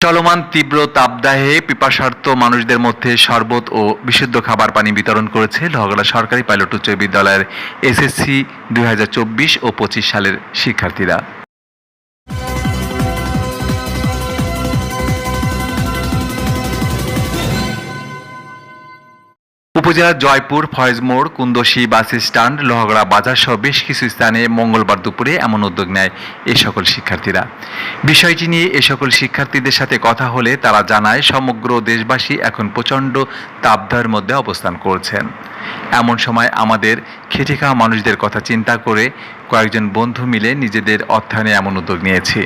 চলমান তীব্র তাপদাহে পিপাসার্থ মানুষদের মধ্যে শরবত ও বিশুদ্ধ খাবার পানি বিতরণ করেছে লহগড়া সরকারি পাইলট উচ্চ বিদ্যালয়ের এসএসসি দুই হাজার চব্বিশ ও পঁচিশ সালের শিক্ষার্থীরা। উপজেলার জয়পুর ফয়েজমোড় কুন্দশী বাস স্ট্যান্ড, লোহাগড়া বাজার সহ বেশ কিছু স্থানে মঙ্গলবার দুপুরে এমন উদ্যোগ নেয় এ সকল শিক্ষার্থীরা। বিষয়টি নিয়ে এ সকল শিক্ষার্থীদের সাথে কথা হলে তারা জানায়, সমগ্র দেশবাসী এখন প্রচণ্ড তাপদাহের মধ্যে অবস্থান করছেন। এমন সময় আমাদের খেটে খাওয়া মানুষদের কথা চিন্তা করে কয়েকজন বন্ধু মিলে নিজেদের অর্থায়নে এমন উদ্যোগ নিয়েছি।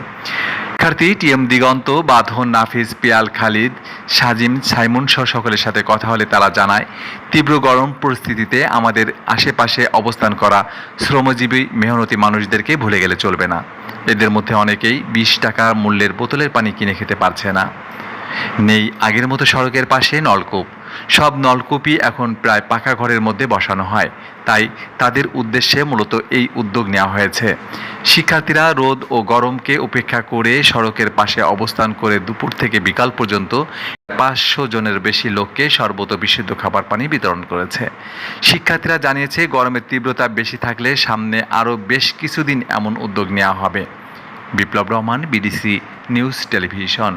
শিক্ষার্থী টিএম দিগন্ত, বাঁধন নাফিজ পিয়াল খালিদ, সাজিম, সাইমুন সহ সকলের সাথে কথা হলে তারা জানায়, তীব্র গরম পরিস্থিতিতে আমাদের আশেপাশে অবস্থান করা শ্রমজীবী, মেহনতি মানুষদেরকে ভুলে গেলে চলবে না। এদের মধ্যে অনেকেই বিশ টাকা মূল্যের বোতলের পানি কিনে খেতে পারছে না। নেই আগের মতো সড়কের পাশে নলকূপ। সব নলকূপই এখন প্রায় পাকা ঘরের মধ্যে বসানো হয়। তাই তাদের উদ্দেশ্যে মূলত এই উদ্যোগ নেওয়া হয়েছে। শিক্ষার্থীরা রোদ ও গরমকে উপেক্ষা করে সড়কের পাশে অবস্থান করে দুপুর থেকে বিকাল পর্যন্ত পাঁচশো জনের বেশি লোককে সর্বত বিশুদ্ধ খাবার পানি বিতরণ করেছে। শিক্ষার্থীরা জানিয়েছে, গরমের তীব্রতা বেশি থাকলে সামনে আরও বেশ কিছুদিন এমন উদ্যোগ নেওয়া হবে। Biplob Rahman, BDC news television.